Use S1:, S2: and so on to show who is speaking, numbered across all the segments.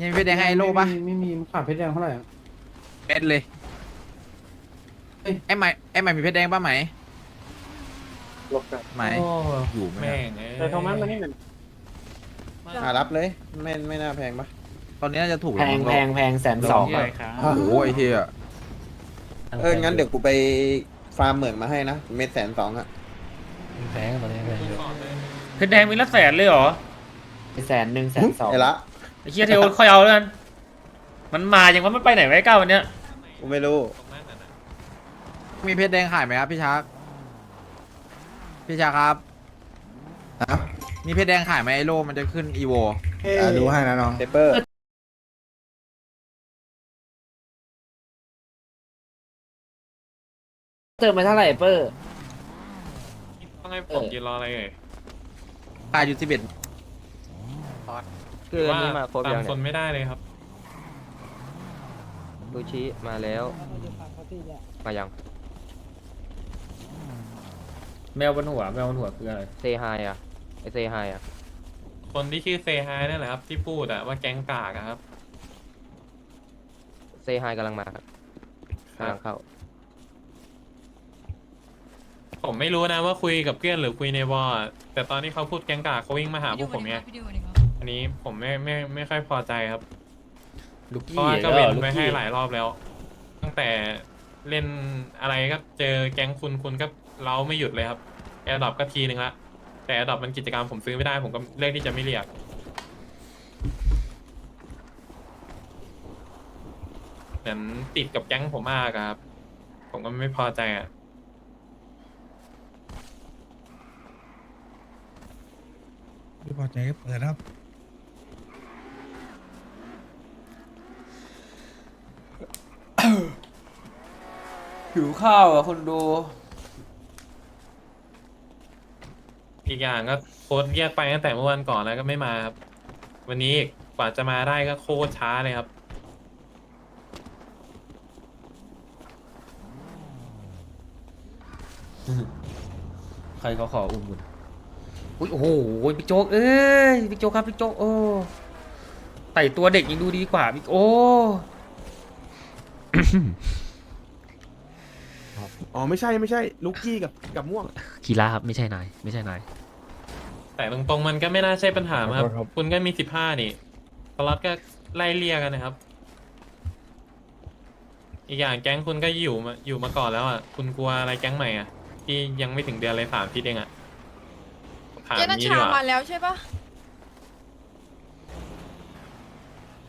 S1: ยังมีเพชรแดงให้ไอ้โลปะ
S2: ไม่มีไม่มีขาดเพชรแดงเท่าไหร่อะ
S1: เม็ดเลย
S2: เอ้ย
S1: ไอ้ใหม่ไอ้ใหม่มีเพชรแดงป่ะไหม
S2: ลบกัน
S1: ไหม
S2: โอ้
S1: อยู่ไหม
S3: แม่งเอ้ย
S2: แต่โทมัสมานี่หนึ่ง
S4: อ่ารับเลย ไม่ไม่น่าแพงปะ
S1: ตอนนี้น่าจะถูก
S5: แพงแพงแพงแสนสอง
S3: ใหญ่ครับ
S1: โอ้โหไอ้เหี้ย
S4: เอองั้นเดี๋ยวกูไปฟาร์มเหมืองมาให้นะเม็ดแสนสองอะ
S5: แพงตอนนี้แพงเยอะ
S3: เพชรแดงมีละแสนเลยเหรอ
S5: แสนหนึ่งแสนสอง
S4: ไอ้ละ
S3: ไอ้ เคียเทลค่อยเอาแล้วกันมันมาอย่างว่ามันไปไหนไว้ก้าววันเนี้ย
S4: กูไม่รู้
S1: มีเพชรแดงขายไหมครับพี่ชัก พี่ชักครับมีเพชรแดงขายไหมไอ้โลมันจะขึ้นอีโว
S4: อ่าดูให้นะน้อง เปเปอร์
S5: เติมไปเท่าไหร่เปอร์
S3: ต้องให้ผมยืนรออะไรเอ่ย
S1: ขายอยู่สิบเอ็ด
S6: เกินนี่มาครบ
S3: ตา
S6: ยั
S3: ม
S6: ง
S3: คน
S6: เนี่ย
S3: ไม่ได้เลยครับ
S6: ลูชิมาแล้ว มายัง
S3: แมวบนหัวแมวบนหัวคืออะไร
S6: เซฮายอะไอเซฮายอะ
S3: คนที่ชื่อเซฮายนั่นแหละครับ ที่พูดอะว่าแก๊งกากอะครับ
S6: เซฮายกำลังมาครับกำลังเข้า
S3: ผมไม่รู้นะว่าคุยกับเพื่อนหรือคุยในวอลอะแต่ตอนที่เขาพูดแก๊งกากเขาวิ่งมาหาพวกผมไงอัน นี้ผมไม่ไม่ไม่ค่อยพอใจครับ
S5: ลูก
S3: เพ
S5: กี้
S3: ราะว่าก็
S5: เอ
S3: เว้
S5: อนลูก
S3: ไปให้
S5: กี้
S3: หลายรอบแล้ว ตั้งแต่เล่นอะไรก็เจอแก๊งคุณคุณก็เล้าไม่หยุดเลยครับแอร์ดรอปก็ทีนึงละแต่แอร์ดรอปมันกิจกรรมผมซื้อไม่ได้ผมก็เลือกที่จะไม่เรียก เหมือนติดกับแก๊งผมมากอะครับ ผมก็ไม่พอใจอะ
S7: ไม่พอใจก็เปิดครับ
S5: หิวข้าวอะคนดู
S3: อีกอย่างก็โค้ดเรียกไปตั้งแต่เมื่อวันก่อนแล้วก็ไม่มาครับ วันนี้กว่าจะมาได้ก็โคตรช้าเลยครับ
S5: ใครเขาขออุ่นบุญอุ้ยโอ้โหพี่โจ๊กเอ้ยพี่โจ๊กครับพี่โจ๊กโอ้ไต่ตัวเด็กยังดูดีกว่าพี่โอ้
S8: อ๋อไม่ใช่ไม่ใช่ลูกกี้กับกับม่วง
S5: คีราครับไม่ใช่นาย ไม่ใช่นาย
S3: แต่ตรงๆมันก็ไม่น่าใช่ปัญหาครับ คุณก็มีสิบห้านี่สล็อตก็ไล่เลี่ยกันนะครับ อีกอย่างแก๊งคุณก็อยู่มาอยู่มาก่อนแล้วอะ คุณกลัวอะไรแก๊งใหม่อะ ที่ยังไม่ถึงเดือนเลยสามทิศเองอะถาม
S9: เจนัช
S3: นี้
S9: ชา
S3: ดีกว่า
S9: มาแล้วใช่ปะ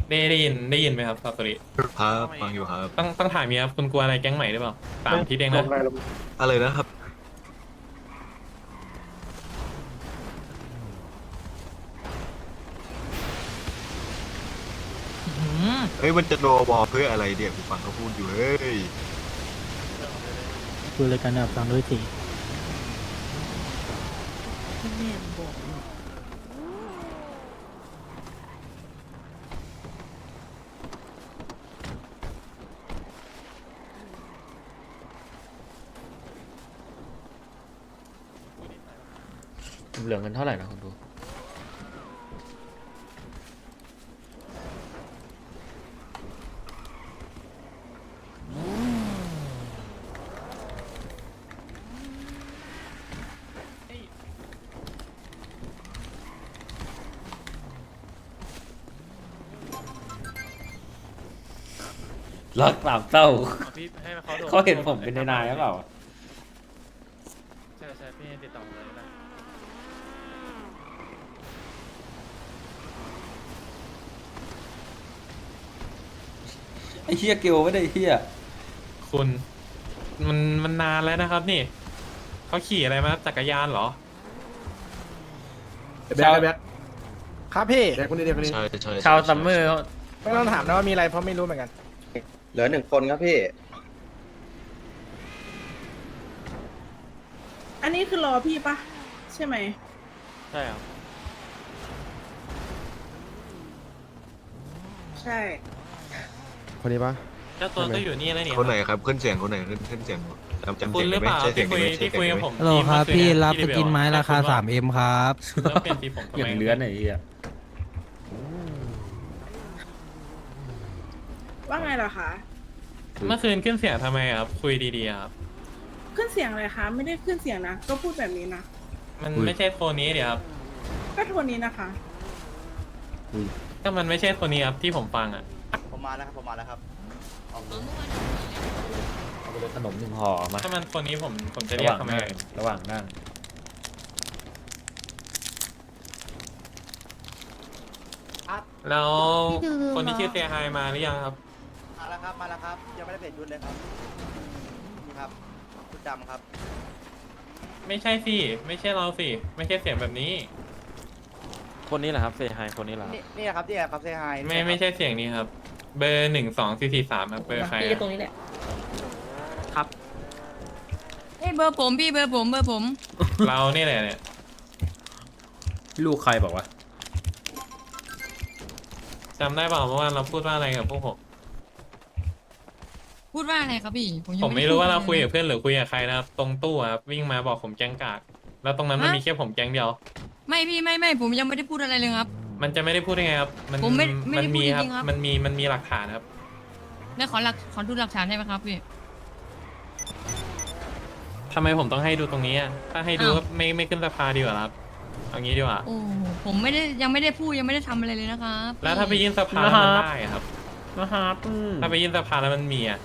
S3: ได้ได้ยินได้ยินไหมครับซาตุริ
S10: ครับฟังอยู่ครับ
S3: ต้องต้องถามเมียครับคุณกลัวอะไรแก๊งใหม่หรือเปล่าสามทิศเอง
S2: ล
S3: นะ
S2: งอะไรลง
S10: อะไรนะครับ เฮ้ยมันจะโนวอลเพื่ออะไรเดี๋ยวกูฟังเขาพูดอยู่เฮ้ย
S2: คุยรายการฟังด้วยสิ
S5: เหลือเงินเท่าไหร่นะคนดูรักสามเต้า
S3: พี่ให้เขาโด
S5: เขาเห็นผมเป็นนายหรือเปล่า
S3: ใช่ใช่พี่ติดต่อเลย
S5: ไอ้เฮียเกลไม่ได้เฮีย
S3: คุณ มันมันนานแล้วนะครับนี่เขาขี่อะไรมาจักรยานเหรอ
S8: แบ็คแบ็ค
S2: ครับพี่
S8: แบ็คคนนี้เดียวคนนี้
S10: ใช่ใช่
S3: ชาวซัมเมอร์
S2: ไม่ต้องถามนะว่ามีอะไรเพราะไม่รู้เหมือนกัน
S4: เหลือหนึ่งคนครับพี่
S9: อันนี้คือรอพี่ปะใช่ไหม
S3: ใช่ครับ
S9: ใช่
S8: คนนี้ปะ
S3: เจ้าตัวก็อยู่นี่แล้วนี่
S10: คนไหนครับขึ้นเสียงคนไหนขึ้นขึ้นเสียงจำจำ
S3: คุ
S10: เสี
S3: ณ
S10: ยง
S3: หรื
S10: ได้
S3: อ
S10: ไหม
S3: เปล่า
S10: ใช่เสีย
S3: ที่
S10: ง
S3: คุย
S10: ไหมใช่
S3: ที่
S10: เสียง
S3: คุยกับ
S10: ไหม
S3: ผม
S7: ฮัลโหลครับ
S3: ที่
S7: พี่
S3: เมื่อ
S7: รับ
S3: ที่
S7: สกินไม้ราคา 3M ครับ
S3: แล้วเปลี่ยนสีผมทำ
S5: อย่าง
S3: ไม
S5: เลื้อนไอ้เฮีย
S9: ว่าไงล่ะคะ
S3: เมื่อคืนขึ้นเสียงทำไมอะครับคุยดีๆอะครับ
S9: ขึ้นเสียงอะไรคะ ไม่ได้ขึ้นเสียงนะ ก็พูดแบบนี้นะ
S3: มันไม่ใช่โทนนี้เดี๋ยวครับ
S9: ก็โทนนี้นะคะ
S3: ก็มันไม่ใช่โทนนี้ครับที่ผมฟังอะ
S2: ผมมาแล้วครับผมมาแล้วครับ
S5: เอาไปเลยขนมหนึ่งห่อมา
S3: ถ้ามันโทนนี้ผมผมจะ
S5: ระ
S3: เรี
S5: ห
S3: ยก
S5: ว่าง
S3: ทำไม
S5: นั่ง
S3: เอ่ย
S5: ระหว่างนั่ง
S3: แล้วคนที่ชื่อเซียไฮมาหรือยังครับ
S2: มาแล้วครับมาแล้วครับยังไม่ได้เปลี่ยนชุดเลยครับนี่ครับชุดดำครับ
S3: ไม่ใช่สิไม่ใช่เราสิไม่ใช่เสียงแบบนี้
S6: คนนี้แหละครับเซฮายคนนี้แหละ
S2: นี่นี่ครับที่ครับเซฮาย
S3: ไม่ไม่ใช่เสียงนี้ครับ เบอร์หนึ่งสองสี่สี่สามครับเบอร์ใคร
S9: พี่
S3: อะ
S9: ตรงนี้แหละ
S11: เอ้ยเบอร์ผมพี่เบอร์ผมเบอร์ผม
S3: เรานี่แหละเนี่ย
S5: ลูกใครบอกว่า
S3: จำได้เปล่าเมื่อวานเราพูดว่าอะไรกับพวกผม
S11: พูดว่าอะไรครับพี่ผมยัง
S3: ผมไม่รู้ว่าเราคุย
S11: พูด
S3: กับเพื่อนหรือคุยกับใครนะครับตรงตู้อะครับวิ่งมาบอกผมแก๊งกากแล้วตรงนั้นมันมีแค่ผมแก๊งเดียว
S11: ไม่พี่ไม่ไม่ผมยังไม่ได้พูดอะไรเลยครับ
S3: มันจะไม่ได้พูดได้ไงครับ มัน
S11: ผมไม่ไม่ได้
S3: นมี
S11: พูด
S3: ครับ
S11: จริงๆครับ
S3: มันมีมันมีหลักฐานครับ
S11: แล้วขอหลักขอดูหลักฐานได้ไหมครับพี่
S3: ทำไมผมต้องให้ดูตรงนี้อะถ้าให้ดู
S11: อ้าว
S3: ก็ไม่ไม่ขึ้นสภาดีกว่าครับ เอางี้ดีกว่า
S11: โอ้ผมไม่ได้ยังไม่ได้พูดยังไม่ได้ทำอะไรเลยนะครับ
S3: แล้วถ้าไป
S11: พี่
S3: ยื่นสภาแล้วมันได้อะครับ
S5: นะครับ
S3: ถ้าไปยื่นสภาแล้วมันมีอะ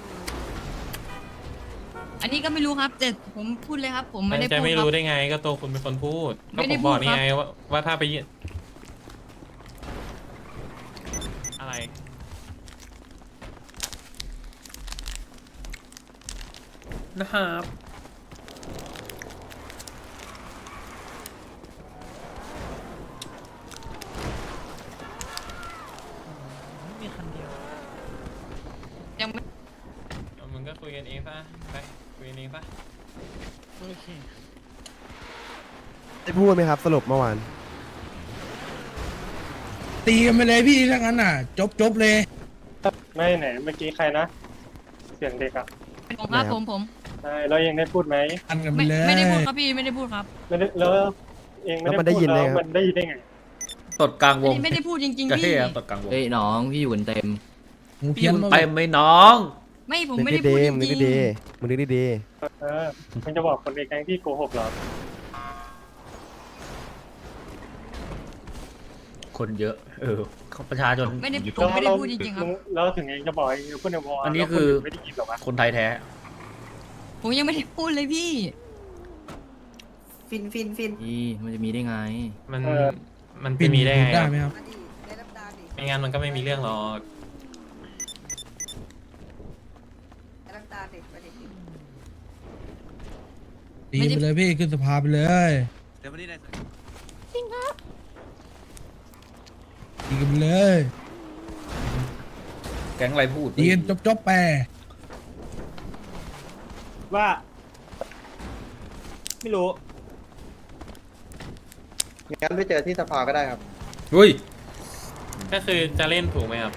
S11: อันนี้ก็ไม่รู้ครับแต่ผมพูดเลยครับ ผม
S3: มั
S11: ไม่
S3: น
S11: ได้
S3: จะ
S11: พูด
S3: ไม่
S11: ครั
S3: รู้
S11: บ
S3: ได้ไงก็ตัวคุณเป็นคนพูด ก็
S11: ไม่
S3: ผ
S11: ได้
S3: ม
S11: พู
S3: บ
S11: ด
S3: อกนี่
S11: ครับ
S3: ไงว่าว่าถ้าไปยื่น อะไร
S5: นะครับ
S11: ยังไม่
S3: เอามึงก็คุยกันเองซะไปคุยกันเองซะ
S8: ได้พูดไหมครับสรุปเมื่อวาน
S7: ตีกันไปเลยพี่ถ้างั้นอะ จบจบเลย
S2: ไม่ไหนเมื่อกี้ใครนะ เสียงเด็กอะ
S11: ผมครับ
S8: ไหนครับ
S11: ผมผม
S2: ใช่แล้วยังได้พูดไหม
S7: อันกันไป
S11: ไม่
S7: เลย
S11: ไม่ได้พูดครับพี่ไม่ได้พูดครับ
S2: ไม่ได้แล้วเองไม่
S8: แล้วมัน
S2: ได้
S8: ได้
S2: พู
S8: ยิ
S2: ด
S8: นไหม
S2: แล้ว
S8: ครับ
S2: มันได้ยินได้ไง
S5: ตดกลางว
S11: อัน
S5: ง
S11: นี้ไม่ได้พูดจริง
S5: กระ
S11: ๆ
S5: เท
S11: พี่
S5: ยตดกลางวง
S6: เฮ้ยน้องพี่อยู่กันเต็ม
S7: หูเพี้ยน
S5: มึง
S7: มา
S5: ไปไหมน้อง
S11: ไม่ผม
S8: นึก
S11: ไม่
S8: ได้
S11: ได้
S8: ดี
S11: พูด
S8: มึงนึก
S11: จริ
S8: ได้
S11: ง
S8: ดีมึงนึกได้ดี
S2: เออมึงจะบอกคนในแก๊งที่โกหกเหรอ
S5: คนเยอะ เออประชาชน
S11: ๆไม่ได้
S5: อยู่
S11: ผ
S5: ตร
S11: ม
S5: ง
S11: ไม่ได้พูดจริงๆครับ
S2: มึแล้วถึงเองจะบอกเองพูดในวอล
S5: อันนี้
S2: แล้ว
S5: คือ
S2: นไม่ได้ยินหรอวะ
S5: คนไทยแท้
S11: ผมยังไม่ได้พูดเลยพี่
S9: ฟินฟินฟิน
S6: พี่มันจะมีได้ไง
S3: มันมันจะมีได้ไง
S7: ได้
S3: ครับ
S7: ไหมครับ
S3: ไม่งั้นมันก็ไม่มีเรื่องหรอก
S7: ตีกันไปเลยพี่ขึ้นสภาไปเลย
S1: เดี๋ ยววันนี้ใน
S7: ตีกันไปเลย
S5: แก๊งอะไรพูด
S7: ตีกันจบจบไป
S2: ว่า ไม่รู้
S4: งั้นไปเจอที่สภาก็ได้ครับ
S5: อุ้ย
S3: ก็คือจะเล่นถูกไหมครับ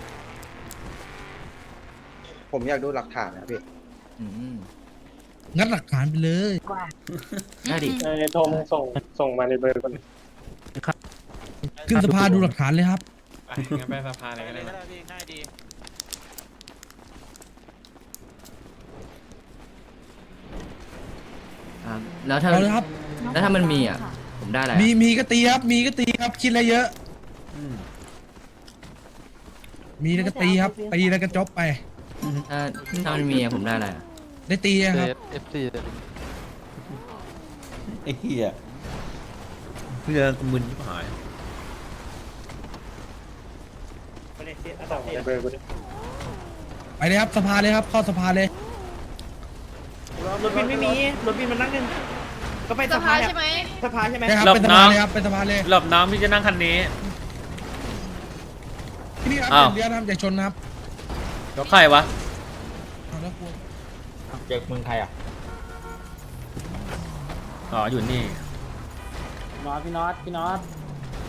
S4: ผมอยากดูหลักฐานนะพี่
S6: อืม
S7: งัดหลักฐานไปเลย
S6: ได้ดิ
S2: ไอ้โทรมึงส่งส่งมาในเบอร์คน
S7: ขึ้นสภาดูหลักฐานเลยครับ
S3: ไปงั้นไปสภาเลยก็ได้นะ
S6: ครับแล้วถ้า
S7: เอาเลยครับ
S6: แล้วถ้ามันมีอะ ผมได้อะไร
S7: มีมีก็ตีครับ มีก็ตีครับ คิดอะไรเยอะ
S5: อืม
S7: มีแล้วก็ตีครับ ตีแล้วก็จบไป
S6: ถ้าถ้ามันมีอะผมได้อะไรอะ
S7: ได้ตีอะครับ
S5: ไอ้เหี้ยเพื่อนมึนชิบหาย
S2: ส่งมาในเบอร์คนนี้
S7: ไปเลยครับสภาเลยครับเข้าสภาเลย
S2: รถบินไม่มีรถบินมันนั่งนึงก็ไปสภาใช่ไหมสภาใช่ไหม
S7: ได้ครับ
S5: รอบ
S7: เป็นส
S5: น้
S7: ภา
S5: อง
S7: เลยครับเป็นสภาเลย
S5: หลบน้องพี่จะนั่งคันนี้
S7: ที่นี่ครับ
S5: อ้าว
S7: เดี๋ยวทำอย่าชนนะครับ
S5: แล้วใครวะ
S7: เอาแล้วกลัว
S5: เจอเมืองไทยอะอ๋ออยู่นี่
S2: น็อตพี่น็อตพี่น็อต